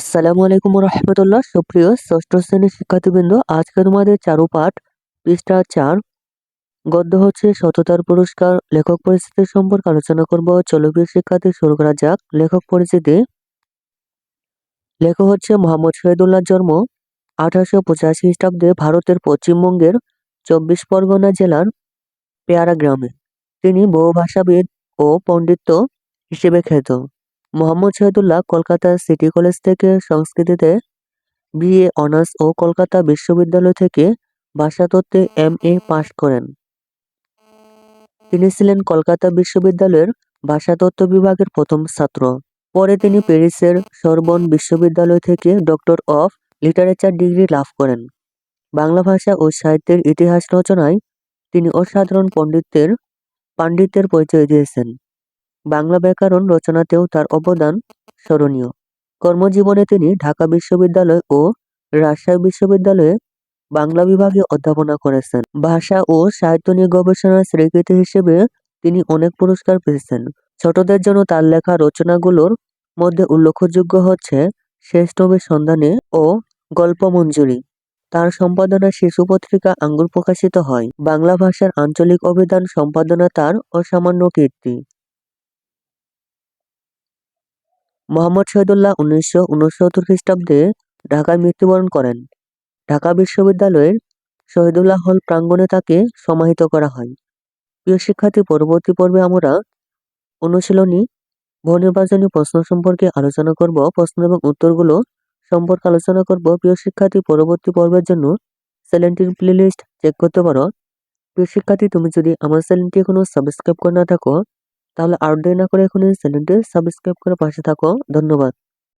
আসসালামু আলাইকুম রহমতুল্লাহ সুপ্রিয় ষষ্ঠ শ্রেণির শিক্ষার্থীবৃন্দ, আজকে তোমাদের চারু পাঠ, পৃষ্ঠা চার। গদ্য হচ্ছে, সততার পুরস্কার, লেখক পরিচিতি সম্পর্কে আলোচনা করব। চলো শিক্ষার্থী, শুরু করা যাক। লেখক পরিচিতি লেখক হচ্ছে মোহাম্মদ শহীদুল্লাহ জন্ম, আঠারোশো পঁচাশি খ্রিস্টাব্দে ভারতের পশ্চিমবঙ্গের চব্বিশ পরগনা জেলার পেয়ারা গ্রামে। তিনি বহুভাষাবিদ ও পণ্ডিত হিসেবে খ্যাত। মোহাম্মদ শহীদুল্লাহ কলকাতা সিটি কলেজ থেকে সংস্কৃতিতে বিএ অনার্স ও কলকাতা বিশ্ববিদ্যালয় থেকে ভাষাতত্ত্বে এম এ পাশ করেন। তিনি ছিলেন কলকাতা বিশ্ববিদ্যালয়ের ভাষাতত্ত্ব বিভাগের প্রথম ছাত্র। পরে তিনি প্যারিসের সরবন বিশ্ববিদ্যালয় থেকে ডক্টর অফ লিটারেচার ডিগ্রি লাভ করেন। বাংলা ভাষা ও সাহিত্যের ইতিহাস রচনায় তিনি অসাধারণ পণ্ডিতের, পাণ্ডিত্যের পরিচয় দিয়েছেন। বাংলা ব্যাকরণ রচনাতেও তার অবদান স্মরণীয়। কর্মজীবনে তিনি ঢাকা বিশ্ববিদ্যালয় ও রাজশাহী বিশ্ববিদ্যালয়ে বাংলা বিভাগে অধ্যাপনা করেছেন। ভাষা ও সাহিত্য নিয়ে গবেষণার স্বীকৃতি হিসেবে তিনি অনেক পুরস্কার পেয়েছেন। ছোটদের জন্য তার লেখা রচনাগুলোর মধ্যে উল্লেখযোগ্য হচ্ছে শেষ নবীর সন্ধানে ও গল্প মঞ্জুরি তার সম্পাদনায় শিশু পত্রিকা আঙ্গুর প্রকাশিত হয়। বাংলা ভাষার আঞ্চলিক অভিধান সম্পাদনা তার অসামান্য কীর্তি। মোহাম্মদ শহীদুল্লাহ উনিশশো উনসত্তর খ্রিস্টাব্দে ঢাকায় মৃত্যুবরণ করেন। ঢাকা বিশ্ববিদ্যালয়ের শহীদুল্লাহ হল প্রাঙ্গণে তাকে সমাহিত করা হয়। প্রিয় শিক্ষার্থী, পরবর্তী পর্বে আমরা অনুশীলনী বহুনির্বাচনী প্রশ্ন সম্পর্কে আলোচনা করব, প্রশ্ন এবং উত্তরগুলো সম্পর্কে আলোচনা করব। প্রিয় শিক্ষার্থী, পরবর্তী পর্বের জন্য চ্যানেলটির প্লেলিস্ট চেক করতে পারো। প্রিয় শিক্ষার্থী, তুমি যদি আমার চ্যানেলটি এখনও সাবস্ক্রাইব করে না থাকো তাহলে আর দেরি না করে এখনই চ্যানেলটি সাবস্ক্রাইব করে পাশে থাকো। ধন্যবাদ।